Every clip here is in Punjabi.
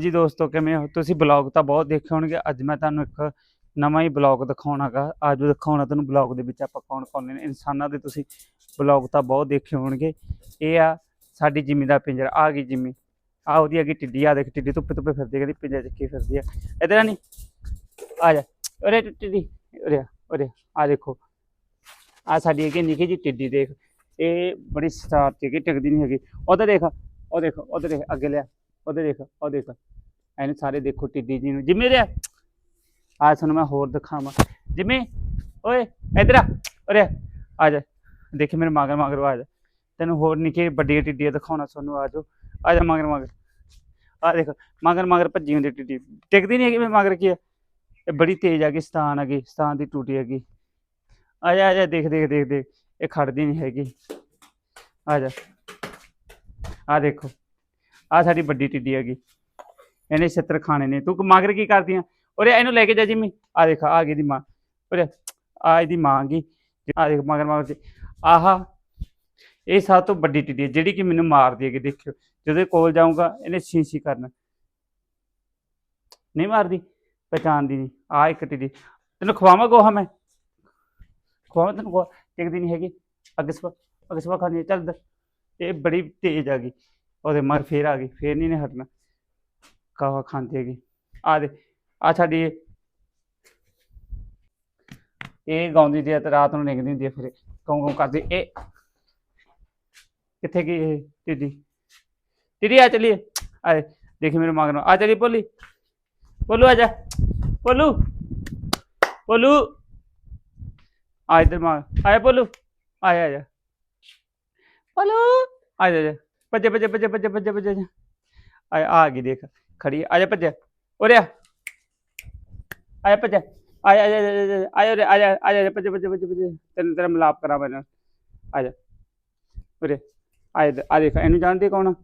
ਜੀ ਦੋਸਤੋ ਕਿਵੇਂ ਹੋ? ਤੁਸੀਂ ਬਲੌਗ ਤਾਂ ਬਹੁਤ ਦੇਖੇ ਹੋਣਗੇ। ਅੱਜ ਮੈਂ ਤੁਹਾਨੂੰ ਇੱਕ ਨਵਾਂ ਹੀ ਬਲੌਗ ਦਿਖਾਉਣਾਗਾ। ਆਜੋ ਦਿਖਾਉਣਾ ਤੁਹਾਨੂੰ ਬਲੌਗ ਦੇ ਵਿੱਚ ਆਪਾਂ ਕੌਣ ਕੌਣ ਨੇ ਇਨਸਾਨਾਂ ਦੇ ਤੁਸੀਂ ਬਲੌਗ ਤਾਂ ਬਹੁਤ ਦੇਖੇ ਹੋਣਗੇ। ਇਹ ਆ ਸਾਡੀ ਜਿਮੀ ਦਾ ਪਿੰਜਰਾ। ਆ ਗਈ ਜਿਮੀ। ਆ ਉਹਦੀ ਹੈਗੀ ਟਿੱਡੀ। ਆ ਦੇਖ ਟਿੱਡੀ ਧੁੱਪੇ ਧੁੱਪੇ ਫਿਰਦੀ ਹੈ, ਕਹਿੰਦੀ ਪਿੰਜਰਾ ਚੱਕੀ ਫਿਰਦੀ ਆ ਇਧਰ ਨਹੀਂ ਆ ਜਾ। ਉਰੇ ਟਿੱਡੀ। ਉਰੇ ਆ, ਆ। ਆਹ ਦੇਖੋ। ਆ ਸਾਡੀ ਅੱਗੇ ਨਿੱਕੀ ਜੀ ਟਿੱਡੀ ਦੇਖ। ਇਹ ਬੜੀ ਸਟਾਰਟ ਹੈਗੀ ਟਿਕਦੀ ਨਹੀਂ ਹੈਗੀ। ਉਹਦਾ ਦੇਖ ਉਹ ਦੇਖ ਉਹਦੇ ਦੇਖ। ਅੱਗੇ ਲਿਆ। ਉਹਦੇ ਦੇਖ ਉਹ ਦੇਖ। ਇਹਨੂੰ ਸਾਰੇ ਦੇਖੋ ਟਿੱਡੀ ਜੀ ਨੂੰ। ਜਿਵੇਂ ਰਿਆ ਆ। ਤੁਹਾਨੂੰ ਮੈਂ ਹੋਰ ਦਿਖਾਵਾਂ। ਜਿਵੇਂ ਓਏ ਇਧਰ ਆ। ਉਰੇ ਆ, ਆ ਜਾ। ਦੇਖੀ ਮੇਰੇ ਮਗਰ ਮਗਰ ਆ ਜਾ ਤੈਨੂੰ ਹੋਰ ਨਿੱਕੀ ਵੱਡੀ ਟਿੱਡੀਆਂ ਦਿਖਾਉਣਾ ਤੁਹਾਨੂੰ ਆ ਜਾਓ। ਆ ਜਾ ਮਗਰ ਮਗਰ। ਆ ਦੇਖ ਮਗਰ ਮਗਰ ਭੱਜੀ ਹੁੰਦੀ ਟਿੱਡੀ। ਟਿਕਦੀ ਨਹੀਂ ਹੈਗੀ ਮੇਰੇ ਮਗਰ ਕੀ ਹੈ ਇਹ ਬੜੀ ਤੇਜ਼ ਆ ਗਈ ਸਤਾਨ ਆ ਗਈ ਸਤਾਨ ਦੀ ਟੂਟੀ ਹੈਗੀ। ਆ ਜਾ ਆ ਜਾ। ਦੇਖ ਦੇਖ ਦੇਖ ਦੇਖ। ਇਹ ਖੜਦੀ ਨਹੀਂ ਹੈਗੀ। ਆ ਜਾ। ਆ ਦੇਖੋ। ਆ ਸਾਡੀ ਵੱਡੀ ਟਿੱਡੀ ਹੈਗੀ। ਇਹਨੇ ਛਿੱਤਰ ਖਾਣੇ ਨੇ। ਤੂੰ ਮਗਰ ਕੀ ਕਰਦੀ ਆ ਉਰੇ ਇਹਨੂੰ ਲੈ ਕੇ ਜਾ ਜਿੰਮੀ। ਆ ਦੇਖ, ਆ ਗਈ ਦੀ ਮਾਂ। ਉਰੇ, ਆ ਇਹਦੀ ਮਾਂ ਗਈ। ਆ ਦੇਖ, ਮਗਰ ਮਗਰ ਆਹਾ, ਇਹ ਸਭ ਤੋਂ ਵੱਡੀ ਟਿੱਡੀ ਹੈ, ਜਿਹੜੀ ਕਿ ਮੈਨੂੰ ਮਾਰਦੀ ਹੈਗੀ, ਦੇਖਿਓ। ਜਦੋਂ ਕੋਲ ਜਾਊਂਗਾ, ਇਹਨੇ ਛੀ ਛੀ ਕਰਨਾ। ਨਹੀਂ ਮਾਰਦੀ, ਪਛਾਣਦੀ ਨਹੀਂ। ਆ ਇੱਕ ਟਿੱਡੀ। ਤੈਨੂੰ ਖਵਾਵਾਂ ਗੋਹਾ ਮੈਂ? ਖਵਾਵਾਂ ਤੈਨੂੰ ਗੋਹਾ? ਟਿਕਦੀ ਨਹੀਂ ਹੈਗੀ। ਅੱਗੇ ਸਵਾ ਅੱਗੇ ਸਵਾ ਖਾਣੀ ਚੱਲ ਇਹ ਬੜੀ ਤੇਜ਼ ਆ ਗਈ ਉਹਦੇ ਮਰ ਫੇਰ ਆ ਗਈ ਫੇਰ ਨਹੀਂ ਨੇ ਹਟਣਾ। ਕਾਵਾ ਖਾਂਦੀ ਹੈਗੀ। ਆ ਦੇ ਆ ਸਾਡੀ ਇਹ- ਗਾਉਂਦੀ ਦੀ ਤੇ ਰਾਤ ਨੂੰ ਨਿਕਦੀ ਹੁੰਦੀ ਹੈ ਫਿਰ। ਕੌਂ ਕੌਂ ਕਰਦੀ ਇਹ। ਕਿੱਥੇ ਗਈ ਇਹ ਟਿੱਡੀ ਟਿੱਡੀ ਆ ਚਲੀਏ। ਆ ਦੇਖੀ ਮੇਰੇ ਮਗਰ ਨੂੰ। ਆ ਚਲੀ ਪੋਲੀ ਪੋਲੂ ਆ ਜਾ। ਪੋਲੂ ਪੋਲੂ ਆ ਇਧਰ ਮਾਂ ਆਇਆ ਪੋਲੂ ਆਇਆ ਆ ਜਾ ਪੋਲੂ ਆ ਜਾ ਜਾ। ਭੱਜੇ ਭੱਜੇ ਭੱਜੇ ਭੱਜੇ ਭੱਜੇ ਭੱਜੇ। ਆ ਆ ਗਈ ਦੇਖ, ਖੜੀ ਆ। ਜਾ ਭੱਜਿਆ ਉਰੇ ਆ। ਆ ਜਾ ਭੱਜਿਆ ਆ ਆ ਜਾ ਆ ਜਾ ਆ ਜਾ ਆ ਜਾ ਆ ਜਾ ਭੱਜੇ ਭੱਜੇ। ਤੈਨੂੰ ਤੇਰਾ ਮਿਲਾਪ ਕਰਾਂ ਮੈਂ ਆ ਜਾ ਉਰੇ। ਆ ਆ ਦੇਖ, ਇਹਨੂੰ ਜਾਣਦੇ ਕੌਣ ਆ?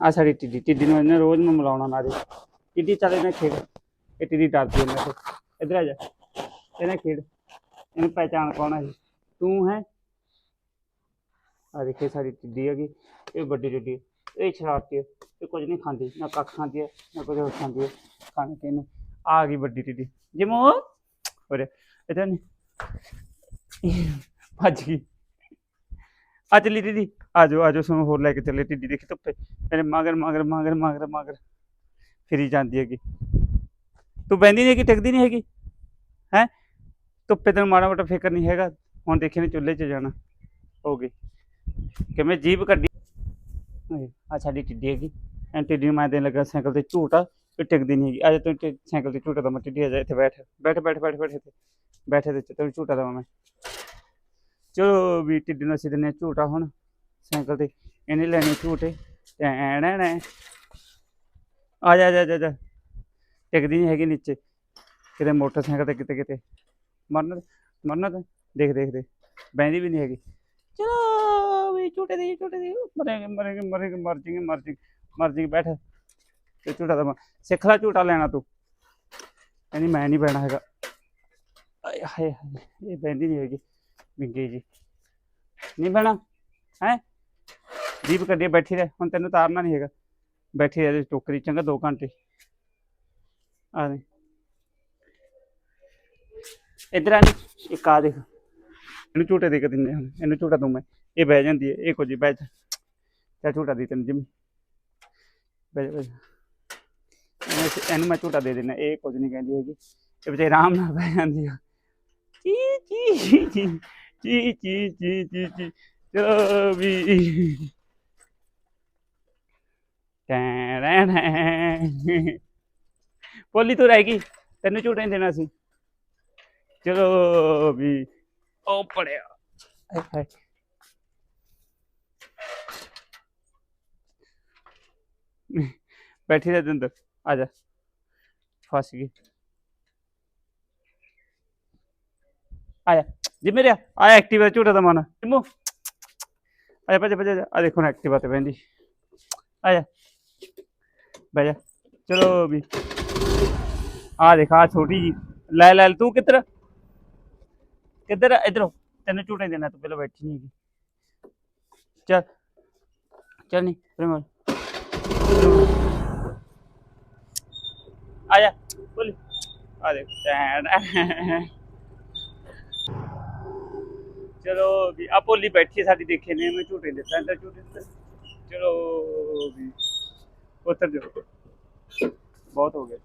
ਆਹ ਸਾਡੀ ਟਿੱਡੀ। ਟਿੱਡੀ ਨੂੰ ਇਹਨੇ ਰੋਜ਼ ਮੈਂ ਮਿਲਾਉਣਾ ਨਾ ਟਿੱਡੀ, ਚੱਲੇ ਨਾ ਖੇਡ। ਇਹ ਟਿੱਡੀ ਡਰਦੀ ਹੈ ਤੋਂ। ਇੱਧਰ ਆ ਜਾ। ਇਹਨੇ ਖੇਡ। ਇਹਨੂੰ ਪਹਿਚਾਣ ਕੌਣ ਹੈ ਤੂੰ ਹੈ? ਆ ਦੇਖੇ ਸਾਡੀ ਟਿੱਡੀ ਹੈਗੀ। ਇਹ ਵੱਡੀ ਟਿੱਡੀ ਹੈ। ਇਹ ਸ਼ਰਾਰਤੀ ਹੈ ਇਹ ਕੁਝ ਨਹੀਂ ਖਾਂਦੀ, ਨਾ ਕੱਖ ਖਾਂਦੀ ਹੈ, ਨਾ ਕੁਝ ਹੋਰ ਖਾਂਦੀ ਹੈ। ਖਾਣ ਕੇ ਨੇ ਆ ਗਈ ਵੱਡੀ ਟਿੱਡੀ ਜਿਮੋ, ਉਰੇ, ਇਧਰ ਨਹੀਂ ਭੱਜ ਗਈ। ਆ ਚਲੀ ਟਿੱਡੀ ਆ ਜਾਓ ਸਾਨੂੰ ਹੋਰ ਲੈ ਕੇ ਚੱਲੇ ਟਿੱਡੀ ਦੇਖੀ ਧੁੱਪੇ। ਮੇਰੇ ਮਗਰ ਮਗਰ ਮਗਰ ਮਗਰ ਮਗਰ। ਫਿਰੀ ਜਾਂਦੀ ਹੈਗੀ। ਤੂੰ ਬੈੰਦੀ ਨਹੀਂ ਹੈਗੀ, ਟਿਕਦੀ ਨਹੀਂ ਹੈਗੀ? ਹੈ? ਧੁੱਪੇ ਤੈਨੂੰ ਮਾੜਾ ਮੋਟਾ ਫਿਕਰ ਨਹੀਂ ਹੈਗਾ। ਹੁਣ ਦੇਖੀ ਨੇ ਚੁੱਲ੍ਹੇ 'ਚ ਜਾਣਾ। ਹੋ ਗਈ। ਕਿਵੇਂ ਜੀਭ ਕੱਢੀ ਆ ਸਾਡੀ ਟਿੱਡੀ ਹੈਗੀ। ਐਂ ਟਿੱਡੀ ਮੈਂ ਦੇਣ ਲੱਗਾ ਸਾਈਕਲ ਤੇ ਝੂਟਾ ਇਹ ਟਿਕਦੀ ਨਹੀਂ ਹੈਗੀ। ਅੱਜ ਤੂੰ ਸਾਈਕਲ ਤੇ ਝੂਟਾ ਤਾਂ ਮੈਂ ਟਿੱਡੀ ਆ ਜਾ ਇੱਥੇ ਬੈਠ ਬੈਠ ਬੈਠ ਬੈਠ ਬੈਠ, ਇੱਥੇ। ਬੈਠੇ ਤੇ ਤੈਨੂੰ ਝੂਟਾ ਦਵਾਂ ਮੈਂ। ਚਲੋ ਵੀ ਟਿੱਡੀ ਨੂੰ ਅਸੀਂ ਦਿੰਦੇ ਹਾਂ ਝੂਟਾ ਹੁਣ, ਸਾਈਕਲ ਤੇ। ਇਹਨੇ ਲੈਣੇ ਝੂਟੇ ਐਣ ਐਣ ਆ ਜਾ ਜਾ ਜਾ ਟਿਕਦੀ ਨਹੀਂ ਹੈਗੀ ਨੀਚੇ। ਕਿਤੇ ਮੋਟਰਸਾਈਕਲ ਤੇ ਕਿਤੇ ਕਿਤੇ। ਮਰਨਤ ਮਰਨ ਦੇਖ ਦੇਖ ਦੇਖ। ਬੈਂਦੀ ਵੀ ਨਹੀਂ ਹੈਗੀ। ਚਲੋ ਵੀ ਝੂਟੇ ਦੇ ਝੂਟੇ ਦੇ ਮਰੇਗੇ ਮਰੇਗੇ ਮਰੇਗੇ ਮਰ ਜਾਏਗੇ ਮਰ ਜਾਏਗੇ ਮਰ ਜਾਏਗੇ ਬੈਠ। ਤੇ ਝੂਟਾ ਦਾ ਸਿੱਖ ਲੈ ਝੂਟਾ ਲੈਣਾ ਤੂੰ। ਕਹਿੰਦੀ ਮੈਂ ਨਹੀਂ ਬਹਿਣਾ ਹੈਗਾ। ਆਏ ਹਾਏ ਇਹ ਬੈਂਦੀ ਨਹੀਂ ਹੈਗੀ ਵਿੰਗੇ ਜੀ। ਨਹੀਂ ਬਹਿਣਾ ਹੈ? ਦੀਪ ਕੱਢੀ ਬੈਠੀ ਰਹਿ ਹੁਣ ਤੈਨੂੰ ਤਾਰਨਾ ਨਹੀਂ ਹੈਗਾ। ਬੈਠੀ ਰਹਿ ਟੋਕਰੀ ਚੰਗਾ 2 ਘੰਟੇ। ਆ ਦੇ ਇਧਰ ਆ ਨੀ, ਇੱਕ ਆ ਦੇਖ। ਇਹਨੂੰ ਝੂਟੇ ਦੇ ਕੇ ਦਿੰਦੇ ਹੁਣ ਇਹਨੂੰ ਝੂਟਾ ਦੂੰ ਮੈਂ। ਇਹ ਬਹਿ ਜਾਂਦੀ ਹੈ, ਇਹ ਕੁਝ ਬਹਿ ਜਾ। ਚਾ ਝੂਟਾ ਦੇ ਤੈਨੂੰ ਜਿੰਮੀ। ਬਹਿ ਜਾ ਇਹਨੂੰ- ਮੈਂ ਝੂਟਾ ਦੇ ਦੇਣਾ ਇਹ ਕੁਝ ਨਹੀਂ ਕਹਿੰਦੀ ਹੈਗੀ। ਇਹ ਵਿਚਾਰੀ ਆਰਾਮ ਨਾਲ ਬਹਿ ਜਾਂਦੀ ਆ। ਚੀ ਚੀ ਚੀ ਚੀ ਚੀ ਚੀ ਚੀ ਚੀ ਚਲੋ ਵੀ। ਟੈਣ ਪੋਲੀ ਤੂੰ ਰਹਿ ਗਈ, ਤੈਨੂੰ ਝੂਟਾ ਨਹੀਂ ਦੇਣਾ ਸੀ ਚਲੋ ਵੀ। ਉਹ ਪੜਿਆ। ਹਾਏ ਹਾਏ। ਬੈਠੀ ਰਹਿ ਦੰਦ ਆ ਜਾ। ਫਸ ਗਈ। ਆ ਜਾ। ਜਿੰਮੇ ਰਿਆ ਐਕਟਿਵਾ ਝੂਟਾ ਦਾ ਮਨ ਜਿੰਮੂ। ਆ ਭੱਜ ਭੱਜ ਆ ਦੇਖੋ ਨਾ ਐਕਟਿਵਾ ਤੇ ਬੈੰਦੀ ਆ ਬਹਿ ਜਾ। ਚਲੋ ਵੀ। ਆ ਦੇਖ, ਆ ਛੋਟੀ ਜੀ ਲੈ ਲੈ ਤੂੰ ਕਿੱਧਰ? ਕਿੱਧਰ ਇਧਰੋਂ ਤੈਨੂੰ ਝੂਟੇ ਦੇਣਾ, ਤੂੰ ਪਹਿਲਾਂ ਬੈਠੀ ਨਹੀਂ ਹੈਗੀ। ਚੱਲ। ਚੱਲ ਨਹੀਂ ਪ੍ਰੇਮਲ ਆ ਜਾ ਭੋਲੀ ਆ ਦੇਖ, ਟੈਨ। ਚਲੋ ਵੀ ਆ ਭੋਲੀ ਬੈਠੀ ਸਾਡੀ, ਦੇਖੇ ਨੇ ਮੈਂ ਝੂਟੇ ਦਿੱਤਾ ਤਾਂ ਝੂਟੇ ਦਿੱਤੇ ਚਲੋ ਵੀ, ਉੱਤਰ ਜਾਓ। ਬਹੁਤ ਹੋ ਗਿਆ।